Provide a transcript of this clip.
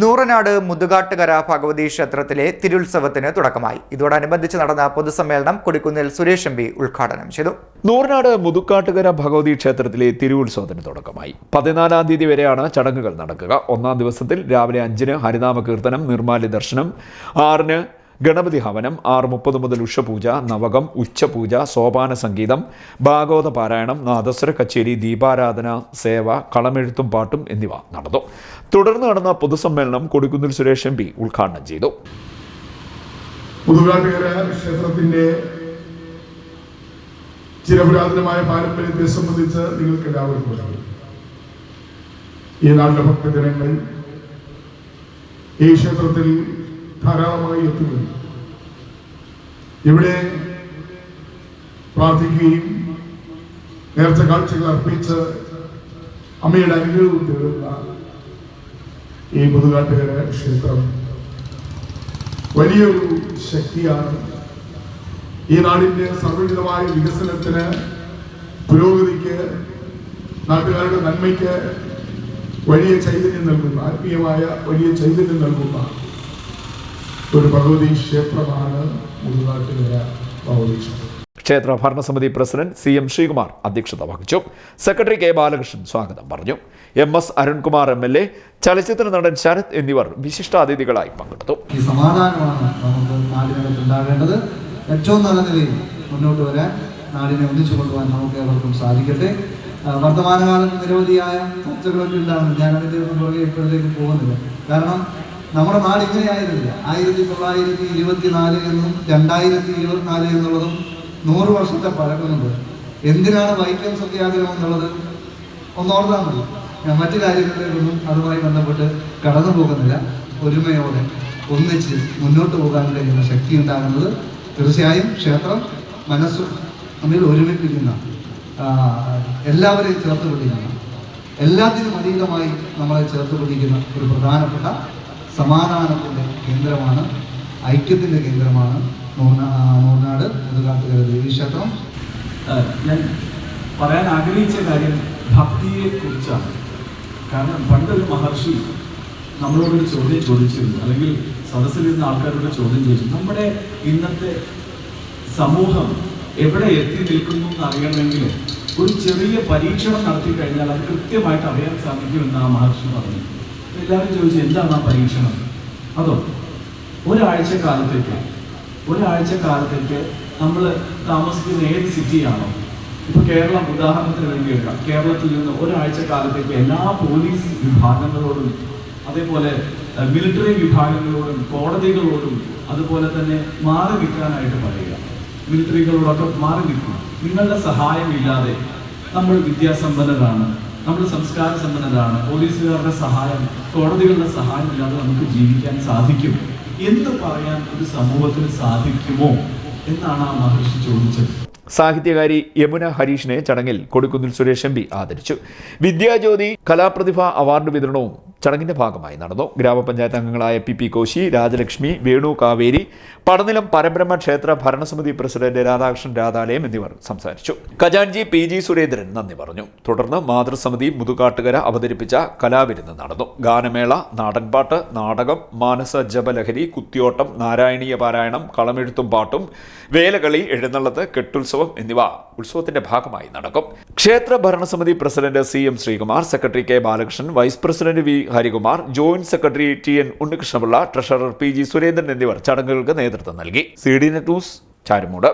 നൂറനാട് മുതുകാട്ടുകര ഭഗവതി ക്ഷേത്രത്തിലെ തിരുത്സവത്തിന് തുടക്കമായി. ഇതോടനുബന്ധിച്ച് നടന്ന പൊതുസമ്മേളനം കൊടിക്കുന്നിൽ സുരേഷ് എം ഉദ്ഘാടനം ചെയ്തു. നൂറനാട് മുതുക്കാട്ടുകര ഭഗവതി ക്ഷേത്രത്തിലെ തിരുവുത്സവത്തിന് തുടക്കമായി. പതിനാലാം തീയതി വരെയാണ് ചടങ്ങുകൾ നടക്കുക. ഒന്നാം ദിവസത്തിൽ രാവിലെ അഞ്ചിന് ഹരിനാമ കീർത്തനം നിർമാല്യ ദർശനം ആറിന് ഗണപതി ഹവനം ആറ് മുപ്പത് മുതൽ ഉഷപൂജ നവകം ഉച്ചപൂജ സോപാന സംഗീതം ഭാഗവത പാരായണം നാദസ്വര കച്ചേരി ദീപാരാധന സേവ കളമെഴുത്തും പാട്ടും എന്നിവ നടന്നു. തുടർന്ന് നടന്ന പൊതുസമ്മേളനം കൊടിക്കുന്നിൽ സുരേഷ് എം പി ഉദ്ഘാടനം ചെയ്തു. ക്ഷേത്രത്തിന്റെ ചിരപുരാതനമായ പാരമ്പര്യത്തെ സംബന്ധിച്ച് നിങ്ങൾക്ക് എല്ലാവർക്കും ഈ നാട്ടിലെ ഭക്തജനങ്ങൾ ഈ ക്ഷേത്രത്തിൽ ധാരാളമായി എത്തുന്നത് ഇവിടെ പ്രാർത്ഥിക്കുകയും നേർച്ച കാഴ്ചകൾ അർപ്പിച്ച് അമ്മയുടെ അനുഗ്രഹവും തേടുന്ന ഈ മുതുകാട്ടുകര ക്ഷേത്രം വലിയൊരു ശക്തിയാണ്. ഈ നാടിന്റെ സർവവിധമായ വികസനത്തിന് പുരോഗതിക്ക് നാട്ടുകാരുടെ നന്മയ്ക്ക് വലിയ ചൈതന്യം നൽകുന്ന ആത്മീയമായ വലിയ ചൈതന്യം നൽകുന്ന ഒരു ഭഗവതി ക്ഷേത്രമാണ് മുതുകാട്ടുകര ഭഗവതി ക്ഷേത്രം ക്ഷേത്ര ഭരണസമിതി പ്രസിഡന്റ് സി എം ശ്രീകുമാർ അധ്യക്ഷത വഹിച്ചു. സെക്രട്ടറി കെ ബാലകൃഷ്ണൻ സ്വാഗതം പറഞ്ഞു. M S Arunkumar M L A ചലച്ചിത്ര നടൻ ശരത് എന്നിവർ വിശിഷ്ടാതിഥികളായി പങ്കെടുത്തു. ഈ സമാധാനമാണ് നമുക്ക് നാടിനകത്ത് ഉണ്ടാകേണ്ടത്. ഏറ്റവും നല്ല നിലയിൽ മുന്നോട്ട് വരാൻ നാടിനെ ഒന്നിച്ചു കൊണ്ടുപോകാൻ നമുക്ക് ഏവർക്കും സാധിക്കട്ടെ. വർത്തമാനകാലത്ത് നിരവധിയായ ചർച്ചകളൊക്കെ ഉണ്ടാകുന്നു ഞാൻ അതിന്റെ ഒന്നും പുറകെ ഇപ്പോഴത്തേക്ക് പോകുന്നില്ല. കാരണം നമ്മുടെ നാട് ഇങ്ങനെയായിരുന്നില്ല. ആയിരത്തി തൊള്ളായിരത്തി ഇരുപത്തി നാല് എന്നും രണ്ടായിരത്തി ഇരുപത്തിനാല് എന്നുള്ളതും നൂറ് വർഷത്തെ പഴക്കമുണ്ട് എന്തിനാണ് വൈക്കം സത്യാഗ്രഹം എന്നുള്ളത്? ഒന്നോർത്താൽ മതി. മറ്റു കാര്യങ്ങളിലേക്കൊന്നും അതുമായി ബന്ധപ്പെട്ട് കടന്നു പോകുന്നില്ല. ഒരുമയോടെ ഒന്നിച്ച് മുന്നോട്ട് പോകാൻ കഴിയുന്ന ശക്തി ഉണ്ടാകുന്നത് തീർച്ചയായും ക്ഷേത്രം മനസ്സ് തമ്മിൽ ഒരുമിപ്പിക്കുന്ന എല്ലാവരെയും ചേർത്ത് പിടിക്കുന്ന എല്ലാത്തിനും അതീതമായി നമ്മളെ ചേർത്ത് പിടിക്കുന്ന ഒരു പ്രധാനപ്പെട്ട സമാധാനത്തിന്റെ കേന്ദ്രമാണ് ഐക്യത്തിന്റെ കേന്ദ്രമാണ് മൂന്നാട് മുതുകാട്ടുകര ദേവീക്ഷേത്രം. ഞാൻ പറയാൻ ആഗ്രഹിച്ച കാര്യം ഭക്തിയെ കുറിച്ചാണ് കാരണം പണ്ടൊരു മഹർഷി നമ്മളോടൊരു ചോദ്യം ചോദിച്ചിരുന്നു അല്ലെങ്കിൽ സദസ്സിലിരുന്ന ആൾക്കാരോട് ചോദ്യം ചോദിച്ചു നമ്മുടെ ഇന്നത്തെ സമൂഹം എവിടെ എത്തി നിൽക്കുന്നു എന്ന് അറിയണമെങ്കിൽ ഒരു ചെറിയ പരീക്ഷണം നടത്തി കഴിഞ്ഞാൽ അത് കൃത്യമായിട്ട് അറിയാൻ സാധിക്കുമെന്ന് ആ മഹർഷി പറഞ്ഞു. എല്ലാവരും ചോദിച്ചു എന്താണ് ആ പരീക്ഷണം? അതോ ഒരാഴ്ച കാലത്തേക്ക് ഒരാഴ്ച കാലത്തേക്ക് നമ്മൾ താമസിക്കുന്ന ഏത് സിറ്റിയാണോ? ഇപ്പൊ കേരളം ഉദാഹരണത്തിന് വേണ്ടി എടുക്കാം. കേരളത്തിൽ നിന്ന് ഒരാഴ്ച കാലത്തേക്ക് എല്ലാ പോലീസ് വിഭാഗങ്ങളോടും അതേപോലെ മിലിറ്ററി വിഭാഗങ്ങളോടും കോടതികളോടും അതുപോലെ തന്നെ മാറി നിൽക്കാനായിട്ട് പറയുക. മിലിറ്ററികളോടൊക്കെ മാറി നിൽക്കണം നിങ്ങളുടെ സഹായമില്ലാതെ നമ്മൾ വിദ്യാസമ്പന്നരാണ്. നമ്മൾ സംസ്കാര സമ്പന്നരാണ് പോലീസുകാരുടെ സഹായം കോടതികളുടെ സഹായം ഇല്ലാതെ നമുക്ക് ജീവിക്കാൻ സാധിക്കും. എന്ന് പറയാൻ ഒരു സമൂഹത്തിന് സാധിക്കുമോ എന്നാണ് ആ മഹർഷി ചോദിച്ചത്. സാഹിത്യകാരി യമുന ഹരീഷിനെ ചടങ്ങിൽ കൊടിക്കുന്നിൽ സുരേഷ് എം പി ആദരിച്ചു. വിദ്യാജ്യോതി കലാപ്രതിഭ അവാർഡ് വിതരണവും ചടങ്ങിന്റെ ഭാഗമായി നടന്നു. ഗ്രാമപഞ്ചായത്ത് അംഗങ്ങളായ പി പി കോശി രാജലക്ഷ്മി വേണു കാവേരി പടനിലം പരബ്രഹ്മ ക്ഷേത്ര ഭരണസമിതി പ്രസിഡന്റ് രാധാകൃഷ്ണൻ രാധാലയം എന്നിവർ സംസാരിച്ചു. ഖജാൻജി പി ജി സുരേന്ദ്രൻ നന്ദി പറഞ്ഞു. തുടർന്ന് മാതൃസമിതി മുതുകാട്ടുകര അവതരിപ്പിച്ച കലാവിരുന്ന് നടന്നു. ഗാനമേള നാടൻപാട്ട് നാടകം മാനസ ജപലഹരി കുത്തിയോട്ടം നാരായണീയ പാരായണം കളമെഴുത്തും പാട്ടും വേലകളി എഴുന്നള്ളത്ത് കെട്ടുത്സവം എന്നിവ ഉത്സവത്തിന്റെ ഭാഗമായി നടക്കും. ക്ഷേത്ര ഭരണസമിതി president C M Sreekumar secretary K Balakrishnan vice president V Harikumar joint secretary T N Unnikrishnapillai treasurer P G Surendran എന്നിവർ ചടങ്ങുകൾക്ക് നേതൃത്വം നൽകി. C D net news Charummood.